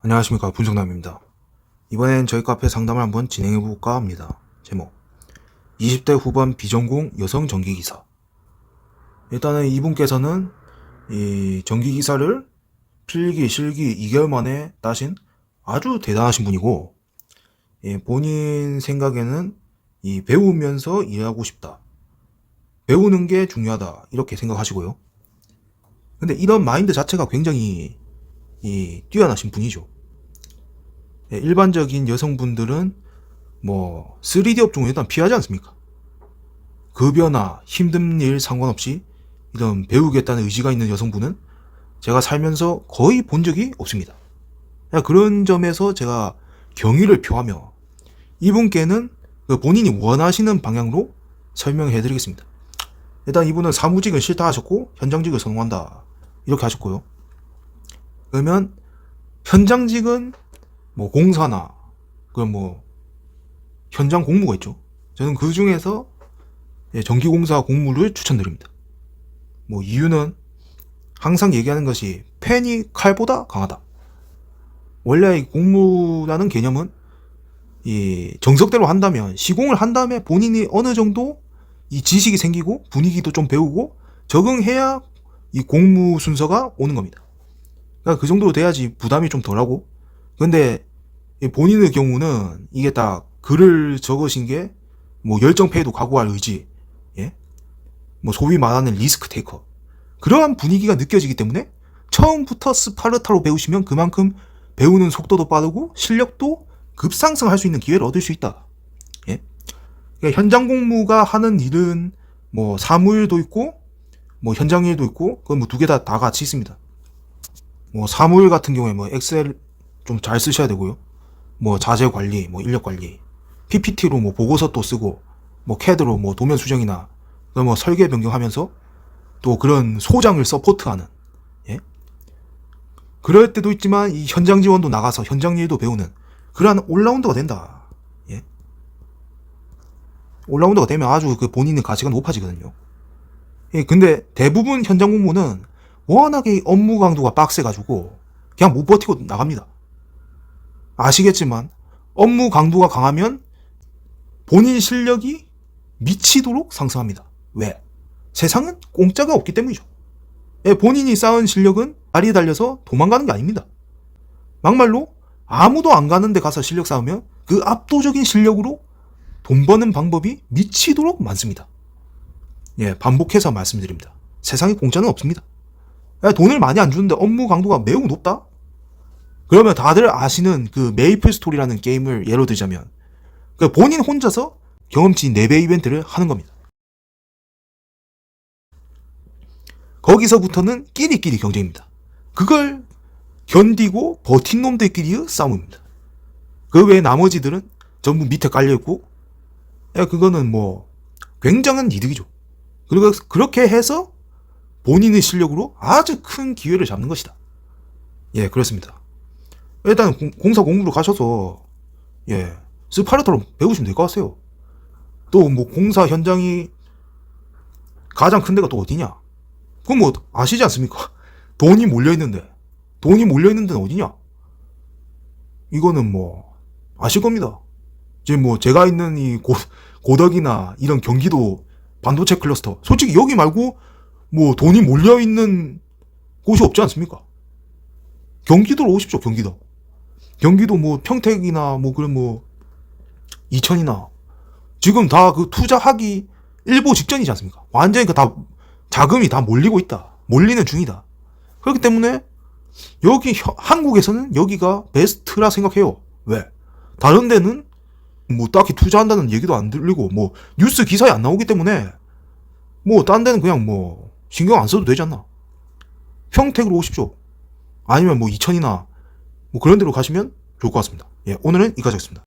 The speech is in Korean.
안녕하십니까 분석남입니다. 이번엔 저희 카페 상담을 한번 진행해 볼까 합니다. 제목 20대 후반 비전공 여성 전기기사 일단은 이분께서는 이 전기기사를 필기 실기 2개월 만에 따신 아주 대단하신 분이고 예, 본인 생각에는 이 배우면서 일하고 싶다. 배우는 게 중요하다. 이렇게 생각하시고요. 근데 이런 마인드 자체가 굉장히 이 뛰어나신 분이죠. 예, 일반적인 여성분들은 뭐 3D 업종을 일단 피하지 않습니까? 급여나 힘든 일 상관없이 이런 배우겠다는 의지가 있는 여성분은 제가 살면서 거의 본 적이 없습니다. 그러니까 그런 점에서 제가 경의를 표하며 이분께는 그 본인이 원하시는 방향으로 설명해 드리겠습니다. 일단 이분은 사무직은 싫다 하셨고 현장직을 선호한다 이렇게 하셨고요. 그러면 현장직은 뭐 공사나 그럼 뭐 현장 공무가 있죠. 저는 그 중에서 예, 전기공사 공무를 추천드립니다. 뭐 이유는 항상 얘기하는 것이 펜이 칼보다 강하다. 원래 이 공무라는 개념은 이 정석대로 한다면 시공을 한 다음에 본인이 어느 정도 이 지식이 생기고 분위기도 좀 배우고 적응해야 이 공무 순서가 오는 겁니다. 그러니까 그 정도로 돼야지 부담이 좀 덜하고. 근데 이 본인의 경우는 이게 딱 글을 적으신 게 뭐 열정페이도 각오할 의지, 예? 뭐 소위 말하는 리스크 테이커. 그러한 분위기가 느껴지기 때문에 처음부터 스파르타로 배우시면 그만큼 배우는 속도도 빠르고 실력도 급상승할 수 있는 기회를 얻을 수 있다. 예? 그러니까 현장 공무가 하는 일은 뭐 사무일도 있고 뭐 현장 일도 있고 그건 뭐 두 개 다다 같이 있습니다. 뭐 사무일 같은 경우에 뭐 엑셀 좀 잘 쓰셔야 되고요. 뭐 자재 관리, 뭐 인력 관리, PPT로 뭐 보고서 또 쓰고, 뭐 CAD로 뭐 도면 수정이나 뭐 설계 변경하면서 또 그런 소장을 서포트하는, 예? 그럴 때도 있지만 이 현장 지원도 나가서 현장 일도 배우는 그러한 올라운더가 된다. 예? 올라운더가 되면 아주 그 본인의 가치가 높아지거든요. 예, 근데 대부분 현장 공무는 워낙에 이 업무 강도가 빡세가지고 그냥 못 버티고 나갑니다. 아시겠지만 업무 강도가 강하면 본인 실력이 미치도록 상승합니다. 왜? 세상은 공짜가 없기 때문이죠. 예, 본인이 쌓은 실력은 다리에 달려서 도망가는 게 아닙니다. 막말로 아무도 안 가는데 가서 실력 쌓으면 그 압도적인 실력으로 돈 버는 방법이 미치도록 많습니다. 예, 반복해서 말씀드립니다. 세상에 공짜는 없습니다. 야, 돈을 많이 안 주는데 업무 강도가 매우 높다? 그러면 다들 아시는 그 메이플 스토리라는 게임을 예로 들자면 그 본인 혼자서 경험치 4배 이벤트를 하는 겁니다. 거기서부터는 끼리끼리 경쟁입니다. 그걸 견디고 버틴 놈들끼리의 싸움입니다. 그 외에 나머지들은 전부 밑에 깔려있고, 야, 그거는 뭐, 굉장한 이득이죠. 그리고 그렇게 해서 본인의 실력으로 아주 큰 기회를 잡는 것이다. 예, 그렇습니다. 일단 공- 공사 공부로 가셔서 예, 스파르타로 배우시면 될 것 같아요. 또 뭐 공사 현장이 가장 큰 데가 또 어디냐? 그건 뭐 아시지 않습니까? 돈이 몰려 있는데 돈이 몰려 있는 데는 어디냐? 이거는 뭐 아실 겁니다. 지금 뭐 제가 있는 이 고, 고덕이나 이런 경기도 반도체 클러스터 솔직히 여기 말고 뭐 돈이 몰려 있는 곳이 없지 않습니까? 경기도로 오십시오 경기도 경기도 뭐 평택이나 뭐 그런 뭐 이천이나 지금 다 그 투자하기 일보 직전이지 않습니까? 완전히 그 다 자금이 다 몰리고 있다. 몰리는 중이다. 그렇기 때문에 여기 혀- 한국에서는 여기가 베스트라 생각해요. 왜? 다른 데는 뭐 딱히 투자한다는 얘기도 안 들리고 뭐 뉴스 기사에 안 나오기 때문에 뭐 딴 데는 그냥 뭐 신경 안 써도 되지 않나? 평택으로 오십시오. 아니면 뭐 이천이나 뭐 그런 데로 가시면 좋을 것 같습니다. 예, 오늘은 여기까지 하겠습니다.